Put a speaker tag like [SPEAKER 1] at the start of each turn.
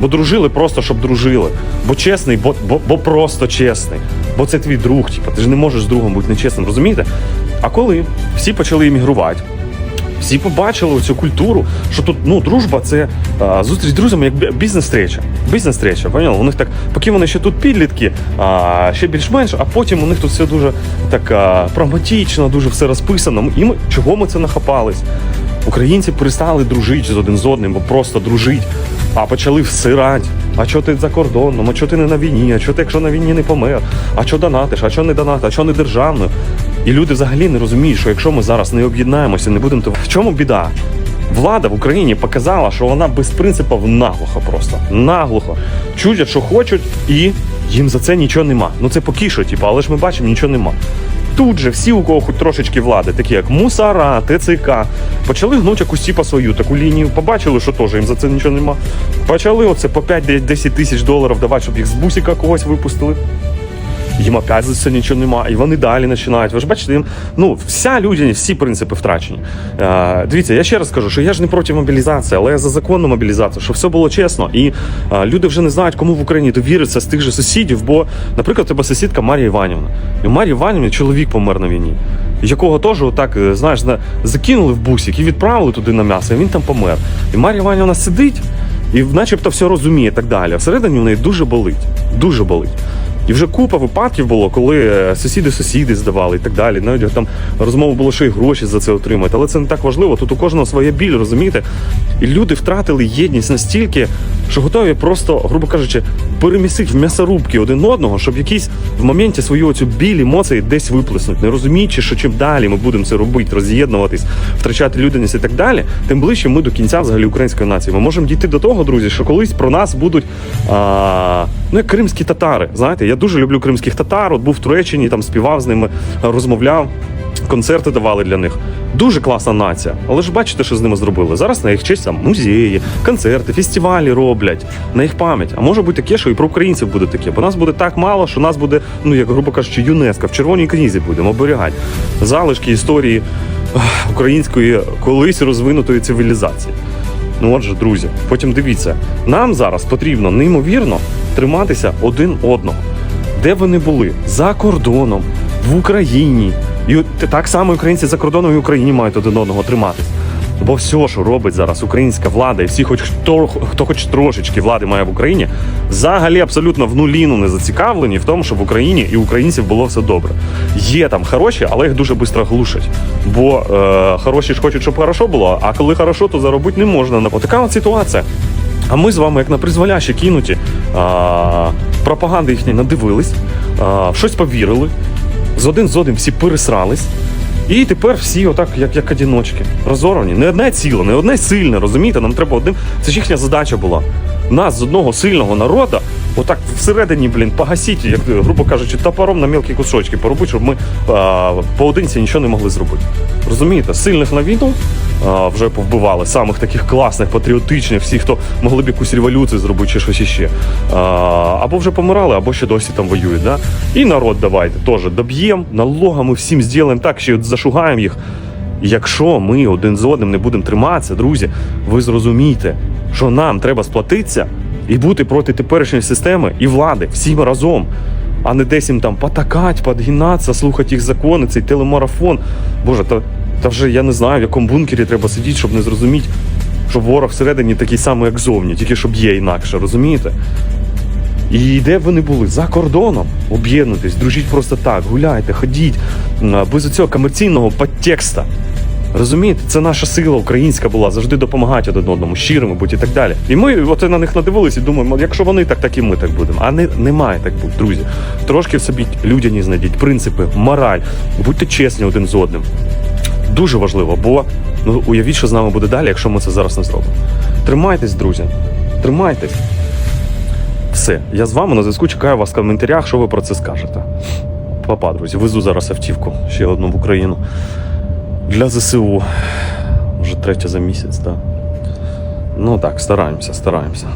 [SPEAKER 1] Бо дружили просто, щоб дружили. Бо чесний, бо, бо, бо просто чесний. Бо це твій друг, типу, ти ж не можеш з другом бути нечесним, розумієте? А коли всі почали іммігрувати, всі побачили цю культуру, що тут ну дружба це а, зустріч з друзями як бізнес-стреча. Бізнес-стреча, поняли? У них так, поки вони ще тут підлітки, а, ще більш-менш, а потім у них тут все дуже так а, прагматично, дуже все розписано. І ми чого ми це нахапались? Українці перестали дружити з один з одним, бо просто дружить, а почали всирати. А чого ти за кордоном? А чого ти не на війні? А чого ти, якщо на війні не помер? А чого донатиш? А чого не донатиш? А чого не державною? І люди взагалі не розуміють, що якщо ми зараз не об'єднаємося, не будемо то в чому біда? Влада в Україні показала, що вона без принципів наглухо просто наглухо чудять, що хочуть, і їм за це нічого нема. Ну це поки що, типу, але ж ми бачимо, нічого нема. Тут же всі, у кого хоч трошечки влади, такі як Мусара, ТЦК, почали гнуть якусь типа свою таку лінію. Побачили, що теж їм за це нічого нема. Почали оце по 5-10 тисяч доларів давати, щоб їх з бусіка когось випустили. Їм опять за це нічого нема, і вони далі починають. Ви ж бачите, їм ну вся людяність, всі принципи втрачені. Е, дивіться, я ще раз кажу, що я ж не проти мобілізації, але я за законну мобілізацію, щоб все було чесно. І е, люди вже не знають, кому в Україні довіритися з тих же сусідів. Бо, наприклад, тебе сусідка Марія Іванівна. І у Марії Іванівні чоловік помер на війні. Якого теж отак, е, знаєш, на- закинули в бусик і відправили туди на м'ясо, і він там помер. І Марія Іванівна сидить і начебто все розуміє і так далі. Всередині в неї дуже болить. Дуже болить. І вже купа випадків було, коли е, сусіди сусіди здавали і так далі. Навіть там розмова було, що і гроші за це отримати. Але це не так важливо. Тут у кожного своя біль, розумієте? І люди втратили єдність настільки, що готові просто, грубо кажучи, перемістити в м'ясорубки один одного, щоб якісь в моменті свою цю біль емоції десь виплеснуть, не розуміючи, що чим далі ми будемо це робити, роз'єднуватись, втрачати людяність і так далі, тим ближче ми до кінця взагалі української нації. Ми можемо дійти до того, друзі, що колись про нас будуть а, ну як кримські татари. Знаєте, я дуже люблю кримських татар. От був в Туреччині, там співав з ними, розмовляв. Концерти давали для них. Дуже класна нація. Але ж бачите, що з ними зробили. Зараз на їх честь там музеї, концерти, фестивалі роблять на їх пам'ять. А може бути таке, що і про українців буде таке. Бо нас буде так мало, що нас буде, ну як грубо кажучи, ЮНЕСКО в червоній книзі будемо оберігати. Залишки історії української колись розвинутої цивілізації. Ну отже, друзі, потім дивіться, нам зараз потрібно неймовірно триматися один одного. Де вони були? За кордоном, в Україні. І так само українці за кордоном і Україні мають один одного триматись. Бо все, що робить зараз українська влада, і всі, хоч хто, хто хоч трошечки влади має в Україні, взагалі абсолютно в нуліну не зацікавлені в тому, щоб в Україні і українців було все добре. Є там хороші, але їх дуже швидко глушать. Бо е, хороші ж хочуть, щоб хорошо було, а коли хорошо, то заробити не можна. Отака от ситуація. А ми з вами, як на призволяще кинуті, а, пропаганди їхні надивились, а, щось повірили, з один з одним всі пересрались. І тепер всі отак, як, як одіночки, розорвані. Не одне ціле, не одне сильне, розумієте? Нам треба одним. Це ж їхня задача була. Нас з одного сильного народу, отак всередині, блін, погасіть, як грубо кажучи, топором на мілкі кусочки поробити, щоб ми а, поодинці нічого не могли зробити. Розумієте, сильних на війну вже повбивали, самих таких класних, патріотичних, всіх, хто могли б якусь революцію зробити чи щось іще. Або вже помирали, або ще досі там воюють. Да? І народ давайте теж доб'ємо, налогами всім зробимо так, що зашугаємо їх. Якщо ми один з одним не будемо триматися, друзі, ви зрозумієте, що нам треба сплатитися і бути проти теперішньої системи і влади всім разом, а не десь їм там потакать, подгинатися, слухати їх закони, цей телемарафон. Боже, та, та вже я не знаю, в якому бункері треба сидіти, щоб не зрозуміти, що ворог всередині такий самий, як зовні, тільки щоб є інакше, розумієте? І де б вони були? За кордоном. Об'єднуйтесь, дружіть просто так, гуляйте, ходіть, без цього комерційного підтекста. Розумієте, це наша сила українська була, завжди допомагати один одному, щирими будь і так далі. І ми оце на них надивились і думаємо, якщо вони так, так і ми так будемо. А не, не має так бути, друзі. Трошки в собі людяні знайдіть, принципи, мораль, будьте чесні один з одним. Дуже важливо, бо ну уявіть, що з нами буде далі, якщо ми це зараз не зробимо. Тримайтесь, друзі, тримайтесь. Все, я з вами на зв'язку. Чекаю вас в коментарях, що ви про це скажете. Папа, друзі, везу зараз автівку ще одну в Україну для ЗСУ. Вже третя за місяць, так. Ну так, стараємося, стараємося.